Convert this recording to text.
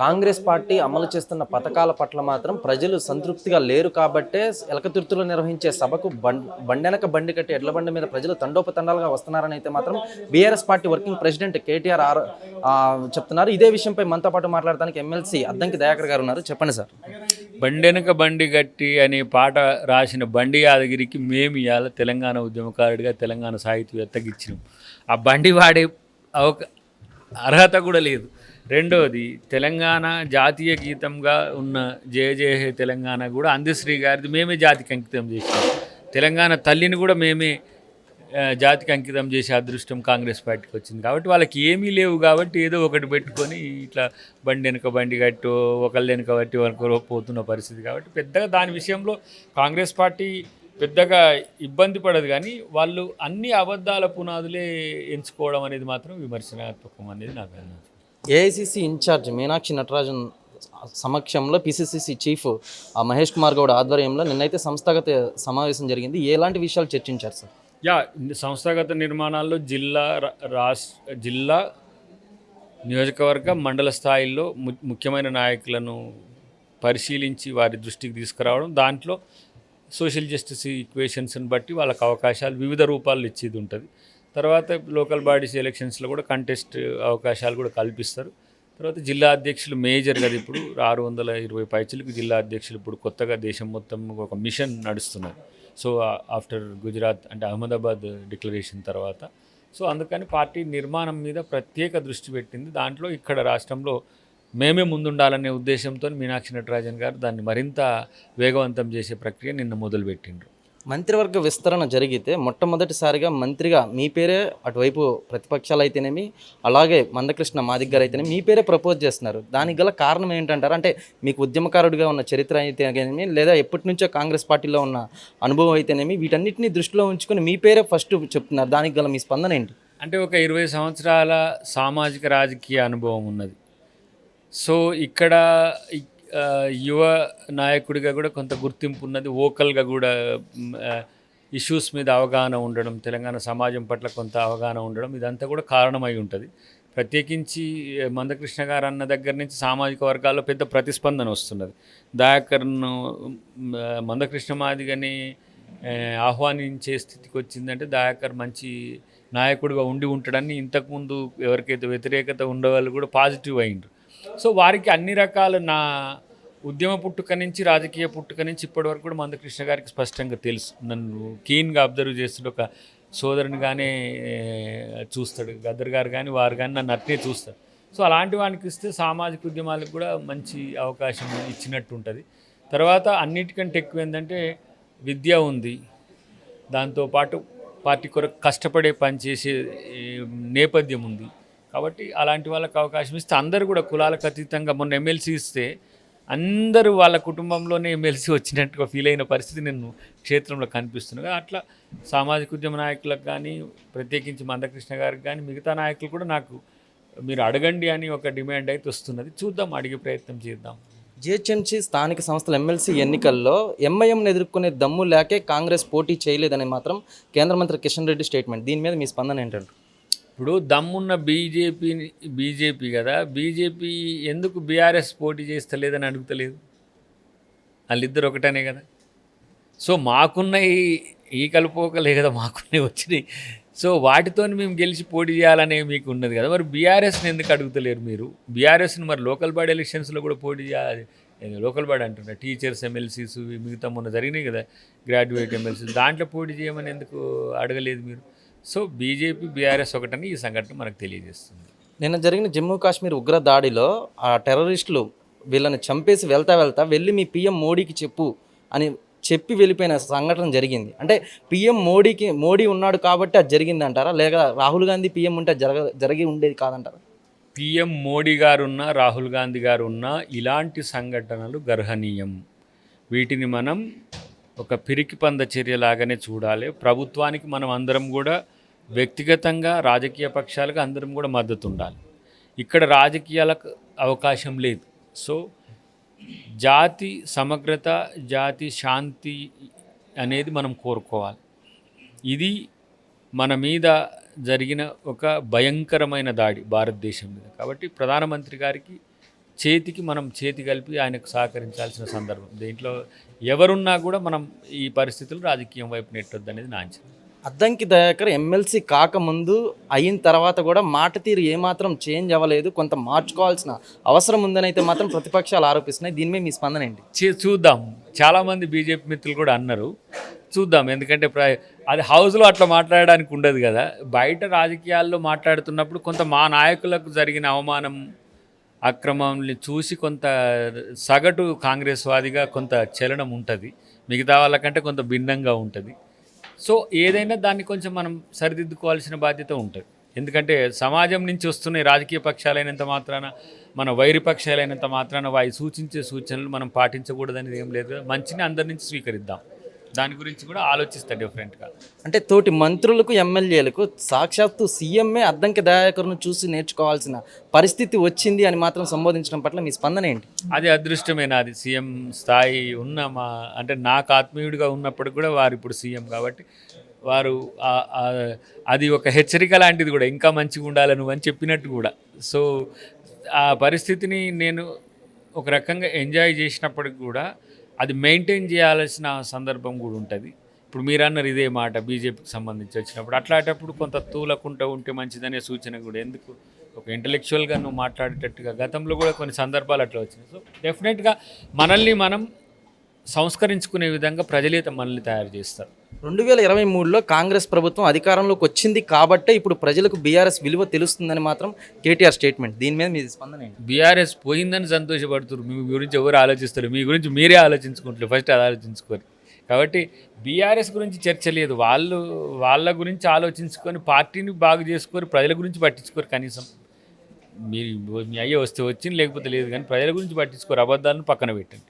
Congress party అమలు చేస్తున్న పథకాల పట్ల మాత్రం ప్రజలు సంతృప్తిగా లేరు కాబట్టే ఎలకతుర్తులు నిర్వహించే సభకు బండెనక బండి కట్టి ఎడ్ల బండి మీద ప్రజలు తండోపతండాలుగా వస్తున్నారని అయితే మాత్రం BRS party working president KTR are చెప్తున్నారు. ఇదే విషయంపై మనతో పాటు మాట్లాడడానికి ఎమ్మెల్సీ అద్దంకి దయాకర్ గారు ఉన్నారు. చెప్పండి సార్. బండెనక బండి గట్టి అనే పాట రాసిన బండి యాదగిరికి మేము ఇవాళ తెలంగాణ ఉద్యమకారుడిగా తెలంగాణ సాహిత్యవేత్తకి ఇచ్చినాం. ఆ బండి వాడే అవక అర్హత కూడా లేదు. రెండవది తెలంగాణ జాతీయ గీతంగా ఉన్న జయ జయ హే తెలంగాణ కూడా అందశ్రీ గారిది మేమే జాతికి అంకితం చేసాం తెలంగాణ తల్లిని కూడా మేమే జాతికి అంకితం చేసే అదృష్టం కాంగ్రెస్ పార్టీకి వచ్చింది. కాబట్టి వాళ్ళకి ఏమీ లేవు కాబట్టి ఏదో ఒకటి పెట్టుకొని ఇట్లా బండి వెనుక బండి కట్టు ఒకళ్ళు వెనుక బట్టి ఒకరు పోతున్న పరిస్థితి. కాబట్టి పెద్దగా దాని విషయంలో కాంగ్రెస్ పార్టీ పెద్దగా ఇబ్బంది పడదు కానీ వాళ్ళు అన్ని అబద్ధాల పునాదులే ఎంచుకోవడం అనేది మాత్రం విమర్శనాత్మకం అనేది నాకు అనిపించింది ఏఐసిసి ఇన్ఛార్జ్ మీనాక్షి నటరాజన్ సమక్షంలో పిసిసిసి చీఫ్ ఆ మహేష్ కుమార్ గౌడ్ ఆధ్వర్యంలో నిన్నైతే సంస్థాగత సమావేశం జరిగింది. ఎలాంటి విషయాలు చర్చించారు సార్? యా సంస్థాగత నిర్మాణాల్లో జిల్లా రా- రాష్ట్ర జిల్లా నియోజకవర్గ మండల స్థాయిల్లో ము- ముఖ్యమైన నాయకులను పరిశీలించి వారి దృష్టికి తీసుకురావడం దాంట్లో సోషల్ జస్టిస్ ఈక్వేషన్స్ని బట్టి వాళ్ళకి అవకాశాలు వివిధ రూపాల్లో ఇచ్చేది ఉంటుంది. తర్వాత లోకల్ బాడీస్ ఎలక్షన్స్లో కూడా కంటెస్ట్ అవకాశాలు కూడా కల్పిస్తారు. తర్వాత జిల్లా అధ్యక్షులు మేజర్ కదా ఇప్పుడు ఆరు వందల ఇరవై పైచలకు జిల్లా అధ్యక్షులు ఇప్పుడు కొత్తగా దేశం మొత్తం ఒక మిషన్ నడుస్తున్నారు. సో ఆఫ్టర్ గుజరాత్ అంటే అహ్మదాబాద్ డిక్లరేషన్ తర్వాత. సో అందుకని పార్టీ నిర్మాణం మీద ప్రత్యేక దృష్టి పెట్టింది. దాంట్లో ఇక్కడ రాష్ట్రంలో మేమే ముందుండాలనే ఉద్దేశంతో మీనాక్షి నటరాజన్ గారు దాన్ని మరింత వేగవంతం చేసే ప్రక్రియ నిన్న మొదలుపెట్టిండ్రు. మంత్రివర్గ విస్తరణ జరిగితే మొట్టమొదటిసారిగా మంత్రిగా మీ పేరే అటువైపు ప్రతిపక్షాలు అయితేనేమి అలాగే మందకృష్ణ మాదిక్ గారు అయితేనేమి మీ పేరే ప్రపోజ్ చేస్తున్నారు. దానికి గల కారణం ఏంటంటారు? అంటే మీకు ఉద్యమకారుడిగా ఉన్న చరిత్ర అయితేనేమి లేదా ఎప్పటి నుంచో కాంగ్రెస్ పార్టీలో ఉన్న అనుభవం అయితేనేమి వీటన్నిటిని దృష్టిలో ఉంచుకొని మీ పేరే ఫస్ట్ చెప్తున్నారు. దానికి గల మీ స్పందన ఏంటి? అంటే ఒక ఇరవై సంవత్సరాల సామాజిక రాజకీయ అనుభవం ఉన్నది. సో ఇక్కడ యువ నాయకుడిగా కూడా కొంత గుర్తింపు ఉన్నది. ఓకల్గా కూడా ఇష్యూస్ మీద అవగాహన ఉండడం తెలంగాణ సమాజం పట్ల కొంత అవగాహన ఉండడం ఇదంతా కూడా కారణమై ఉంటుంది. ప్రత్యేకించి మందకృష్ణ గారు అన్న దగ్గర నుంచి సామాజిక వర్గాల్లో పెద్ద ప్రతిస్పందన వస్తున్నది. దయాకర్ను మందకృష్ణ మాదిగని ఆహ్వానించే స్థితికి వచ్చిందంటే దయాకర్ మంచి నాయకుడిగా ఉండి ఉంటాడని ఇంతకుముందు ఎవరికైతే వ్యతిరేకత ఉండేవాళ్ళు కూడా పాజిటివ్ అయిండ్రు. సో వారికి అన్ని రకాల నా ఉద్యమ పుట్టుక నుంచి రాజకీయ పుట్టుక నుంచి ఇప్పటి వరకు కూడా మందకృష్ణ గారికి స్పష్టంగా తెలుసు. నన్ను కీన్గా అబ్జర్వ్ చేస్తుంటే ఒక సోదరునిగానే చూస్తాడు. గద్దర్ గారు కానీ వారు కానీ నన్ను అట్నే చూస్తారు. సో అలాంటి వానికి ఇస్తే సామాజిక ఉద్యమాలకు కూడా మంచి అవకాశం ఇచ్చినట్టు ఉంటుంది. తర్వాత అన్నిటికంటే ఎక్కువ ఏంటంటే విద్య ఉంది. దాంతోపాటు పార్టీ కొరకు కష్టపడే పనిచేసే నేపథ్యం ఉంది. కాబట్టి అలాంటి వాళ్ళకి అవకాశం ఇస్తే అందరూ కూడా కులాలకు అతీతంగా మొన్న ఎమ్మెల్సీ ఇస్తే అందరూ వాళ్ళ కుటుంబంలోనే ఎమ్మెల్సీ వచ్చినట్టుగా ఫీల్ అయిన పరిస్థితి నేను క్షేత్రంలో కనిపిస్తున్నాగా అట్లా సామాజిక ఉద్యమ నాయకులకు కానీ ప్రత్యేకించి మందకృష్ణ గారికి కానీ మిగతా నాయకులు కూడా నాకు మీరు అడగండి అని ఒక డిమాండ్ అయితే వస్తున్నది. చూద్దాం అడిగే ప్రయత్నం చేద్దాం. జిహెచ్ఎంసీ స్థానిక సంస్థల ఎమ్మెల్సీ ఎన్నికల్లో ఎంఐఎంను ఎదుర్కొనే దమ్ము లేకే కాంగ్రెస్ పోటీ చేయలేదని మాత్రం కేంద్ర మంత్రి కిషన్ రెడ్డి స్టేట్మెంట్ దీని మీద మీ స్పందన ఏంటంటే ఇప్పుడు దమ్మున్న బీజేపీని బీజేపీ కదా బీజేపీ ఎందుకు బీఆర్ఎస్ పోటీ చేస్తలేదని అడుగుతలేదు? వాళ్ళిద్దరు ఒకటనే కదా. సో మాకున్న ఈ కలుపోకలే కదా మాకున్నవి వచ్చినాయి. సో వాటితో మేము గెలిచి పోటీ చేయాలనే మీకు ఉన్నది కదా. మరి బీఆర్ఎస్ని ఎందుకు అడుగుతలేరు మీరు? బీఆర్ఎస్ని మరి లోకల్ బాడీ ఎలక్షన్స్లో కూడా పోటీ చేయాలి. లోకల్ బాడీ అంటున్నా టీచర్స్ ఎమ్మెల్సీస్ మిగతా మొన్న జరిగినాయి కదా గ్రాడ్యుయేట్ ఎమ్మెల్సీస్. దాంట్లో పోటీ చేయమని ఎందుకు అడగలేదు మీరు? సో బీజేపీ బీఆర్ఎస్ ఒకటని ఈ సంఘటన మనకు తెలియజేస్తుంది. నిన్న జరిగిన జమ్మూ కాశ్మీర్ ఉగ్ర దాడిలో ఆ టెర్రరిస్టులు వీళ్ళని చంపేసి వెళ్తా వెళ్తా వెళ్ళి మీ పిఎం మోడీకి చెప్పు అని చెప్పి వెళ్ళిపోయిన సంఘటన జరిగింది. అంటే పిఎం మోడీకి మోడీ ఉన్నాడు కాబట్టి అది జరిగింది అంటారా లేక రాహుల్ గాంధీ పిఎం ఉంటే జరగ జరిగి ఉండేది కాదంటారా? పిఎం మోడీ గారు ఉన్నా రాహుల్ గాంధీ గారు ఉన్నా ఇలాంటి సంఘటనలు గర్హనీయం. వీటిని మనం ఒక పిరికి పంద చర్యలాగానే చూడాలి. ప్రభుత్వానికి మనం అందరం కూడా వ్యక్తిగతంగా రాజకీయ పక్షాలకు అందరం కూడా మద్దతు ఉండాలి. ఇక్కడ రాజకీయాలకు అవకాశం లేదు. సో జాతి సమగ్రత జాతి శాంతి అనేది మనం కోరుకోవాలి. ఇది మన మీద జరిగిన ఒక భయంకరమైన దాడి భారతదేశం మీద. కాబట్టి ప్రధానమంత్రి గారికి చేతికి మనం చేతి కలిపి ఆయనకు సహకరించాల్సిన సందర్భం. దీంట్లో ఎవరున్నా కూడా మనం ఈ పరిస్థితులు రాజకీయం వైపు నెట్టొద్దు అనేది నా అంచనా. అద్దంకి దయాకర్ ఎమ్మెల్సీ కాకముందు అయిన తర్వాత కూడా మాట తీరు ఏమాత్రం చేంజ్ అవ్వలేదు. కొంత మార్చుకోవాల్సిన అవసరం ఉందని అయితే మాత్రం ప్రతిపక్షాలు ఆరోపిస్తున్నాయి. దీని మీద మీ స్పందన ఏంటి? చే- చూద్దాం. చాలామంది బీజేపీ మిత్రులు కూడా అన్నారు. చూద్దాం. ఎందుకంటే ప్ర- అది హౌస్లో అట్లా మాట్లాడడానికి ఉండదు కదా. బయట రాజకీయాల్లో మాట్లాడుతున్నప్పుడు కొంత మా నాయకులకు జరిగిన అవమానం అక్రమాన్ని చూసి కొంత సగటు కాంగ్రెస్ వాదిగా కొంత చలనం ఉంటుంది. మిగతా వాళ్ళకంటే కొంత భిన్నంగా ఉంటుంది. సో ఏదైనా దాన్ని కొంచెం మనం సరిదిద్దుకోవాల్సిన బాధ్యత ఉంటుంది. ఎందుకంటే సమాజం నుంచి వస్తున్న రాజకీయ పక్షాలైనంత మాత్రాన మన వైరిపక్షాలైనంత మాత్రాన వాయి సూచించే సూచనలు మనం పాటించకూడదనేది ఏం లేదు. మంచిని అందరి నుంచి స్వీకరిద్దాం. దాని గురించి కూడా ఆలోచిస్తా డిఫరెంట్గా అంటే తోటి మంత్రులకు ఎమ్మెల్యేలకు సాక్షాత్తు సీఎంఏ అద్దంకి దయాకర్ను చూసి నేర్చుకోవాల్సిన పరిస్థితి వచ్చింది అని మాత్రం సంబోధించడం పట్ల మీ స్పందన ఏంటి? అది అదృష్టమే నాది. సీఎం స్థాయి ఉన్న మా అంటే నాకు ఆత్మీయుడిగా ఉన్నప్పుడు కూడా వారు ఇప్పుడు సీఎం కాబట్టి వారు అది ఒక హెచ్చరిక లాంటిది కూడా ఇంకా మంచిగా ఉండాలి నువ్వు అని చెప్పినట్టు కూడా. సో ఆ పరిస్థితిని నేను ఒక రకంగా ఎంజాయ్ చేసినప్పటికి కూడా అది మెయింటైన్ చేయాల్సిన సందర్భం కూడా ఉంటుంది. ఇప్పుడు మీరు అన్నారు ఇదే మాట బీజేపీకి సంబంధించి వచ్చినప్పుడు. అట్లాంటప్పుడు కొంత తూలకుంటూ ఉంటే మంచిదనే సూచన కూడా ఎందుకు? ఒక ఇంటలెక్చువల్గా నువ్వు మాట్లాడేటట్టుగా గతంలో కూడా కొన్ని సందర్భాలు అట్లా వచ్చినాయి. సో డెఫినెట్గా మనల్ని మనం సంస్కరించుకునే విధంగా ప్రజలేత మనల్ని తయారు చేస్తారు. రెండు వేల ఇరవై మూడులో కాంగ్రెస్ ప్రభుత్వం అధికారంలోకి వచ్చింది కాబట్టే ఇప్పుడు ప్రజలకు బీఆర్ఎస్ విలువ తెలుస్తుందని మాత్రం కేటీఆర్ స్టేట్మెంట్. దీని మీద మీ స్పందన బీఆర్ఎస్ పోయిందని సంతోషపడుతున్నారు. మీ గురించి ఎవరు ఆలోచిస్తారు మీ గురించి మీరే ఆలోచించుకుంటారు ఫస్ట్ అది ఆలోచించుకోరు కాబట్టి బీఆర్ఎస్ గురించి చర్చ లేదు. వాళ్ళు వాళ్ళ గురించి ఆలోచించుకొని పార్టీని బాగు చేసుకొని ప్రజల గురించి పట్టించుకోరు కనీసం. మీరు మీ అయ్యే వస్తే వచ్చింది లేకపోతే లేదు. కానీ ప్రజల గురించి పట్టించుకోరు. అబద్ధాలను పక్కన పెట్టండి.